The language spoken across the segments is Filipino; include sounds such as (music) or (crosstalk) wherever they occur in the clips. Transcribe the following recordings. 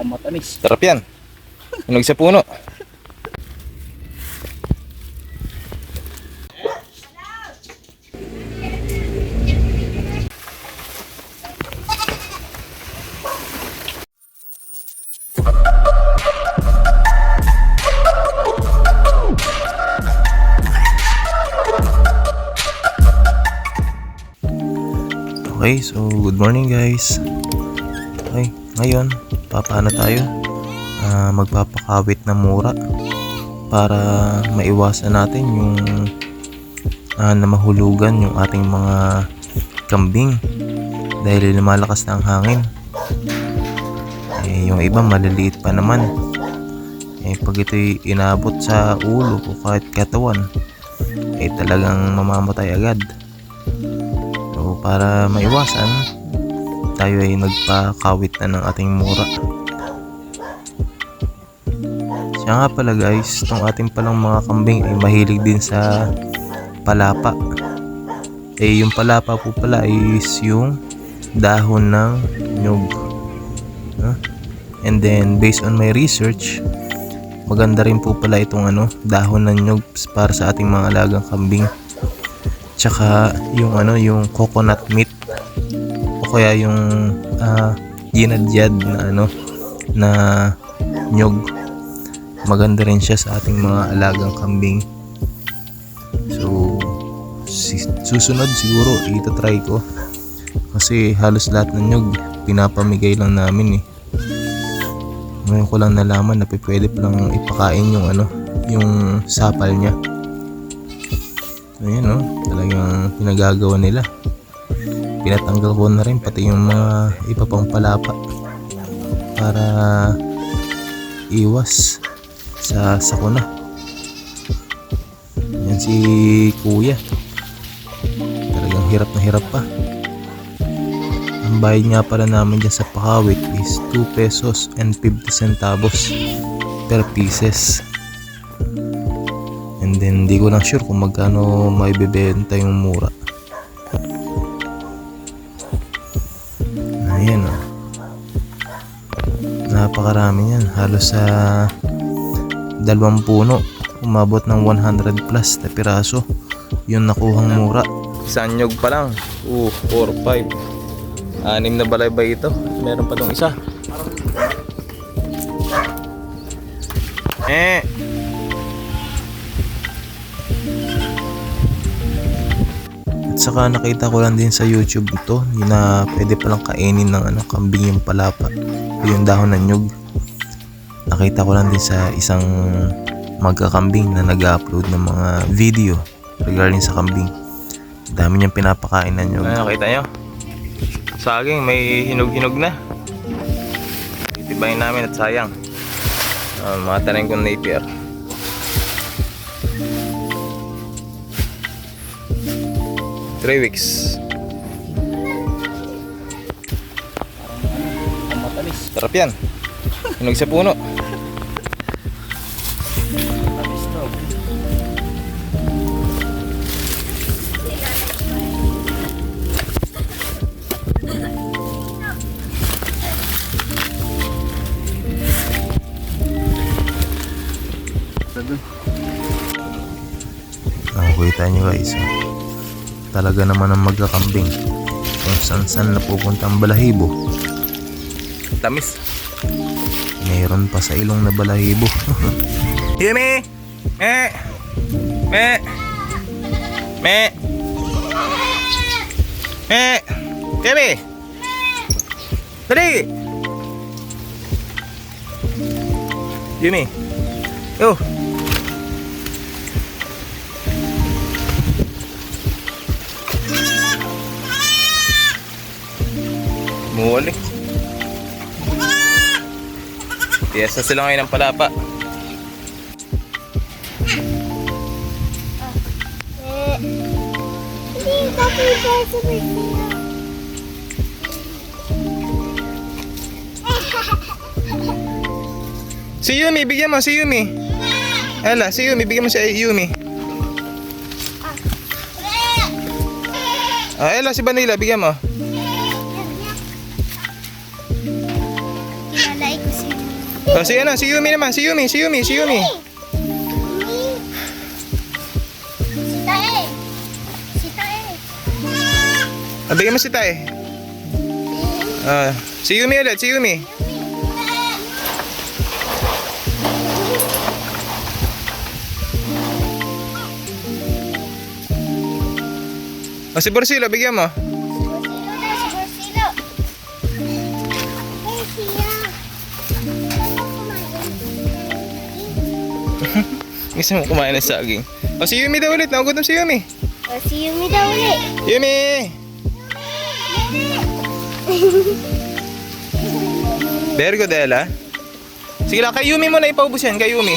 Ang matamis. Sarap yan. Hinog sa puno. Okay, so good morning guys. Okay, ngayon, papaano tayo? Ah, magpapakawit ng mura para maiwasan natin yung ah, na mahulugan yung ating mga kambing dahil lumalakas na ang hangin. Eh, yung iba maliliit pa naman. Eh, pag ito'y inabot sa ulo o kahit katawan, eh talagang mamamatay agad. So, para maiwasan, tayo ay nagpakawit na ng ating mura. Siya nga pala guys, itong ating palang mga kambing ay mahilig din sa palapa. Eh yung palapa po pala is yung dahon ng nyug. No? And then based on my research, maganda rin po pala itong ano, dahon ng nyug para sa ating mga alagang kambing. Tsaka yung ano, yung coconut meat kaya yung ah, ginadyad na ano na nyog maganda rin siya sa ating mga alagang kambing. So si, susunod siguro ito-try ko. Kasi halos lahat ng nyog pinapamigay lang namin eh. Ngayon ko lang nalaman na pwede palang ipakain yung ano yung sapal niya. So yun no talagang pinagagawa nila pinatanggal ko na rin pati yung mga iba pang palapa para iwas sa sakuna yan si kuya. Talagang hirap na hirap pa. Ang bayad nga pala namin dyan sa pakawit is 2 pesos and 50 centavos per pieces. And then di ko lang sure kung magkano maibebenta yung mura Ayan o. Napakarami yan. Halos sa dalawang puno. Umabot ng 100 plus na piraso. Yung nakuhang mura. Isang nyog pa lang. 2, 4, 5. Anim na balaybay ito. Meron pa tong isa. Eh. At saka nakita ko lang din sa YouTube ito na pwede palang kainin ng ano, kambing yung palapa o yung dahon ng nyug. Nakita ko lang din sa isang magkakambing na nag-upload ng mga video regarding sa kambing. Dami niyang pinapakain ng nyug. Ano nakita nyo? Saging may hinog-hinog na. Itibayin namin at sayang. Uh, mga tanim kong napier. Three weeks. Ang matamis. Sarap yan. Hinog sa puno. To. Nakikita nyo guys. oh. Talaga naman ang magkakambing. Kung saan saan napupunta ang balahibo. Tamis. Meron pa sa ilong na balahibo. (laughs) Yumi! Me! Me! Me! Me! Yumi! Dali! Yumi! Yo! Muli. Piyesa sila ngayon ng palapa. Si Yumi, bigyan mo si Yumi. Ela, si Yumi, bigyan mo si Yumi. Ah, Ela, si Vanilla, bigyan mo. Oh, si ano, si Yumi naman, si Yumi, si Yumi, si Yumi. Si Tae. Si Tae. Ah, mo si Tay. Ah, si Yumi ulit, si Yumi. Oh, si Borsilo, bigyan mo. Gusto mo kumain ng saging. Oh, si Yumi daw ulit, nagugutom si Yumi. O, si Yumi daw ulit. Yumi! (laughs) Very good, Ella. Sige lang, kay Yumi mo na ipaubos yan, kay Yumi.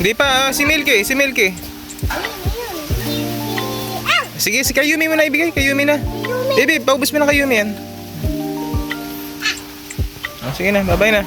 Hindi pa, ah, si Milky, si Milky. Sige, si kay Yumi mo na ibigay, kay Yumi na. Baby, paubos mo na kay Yumi yan. Oh, sige na, bye-bye na.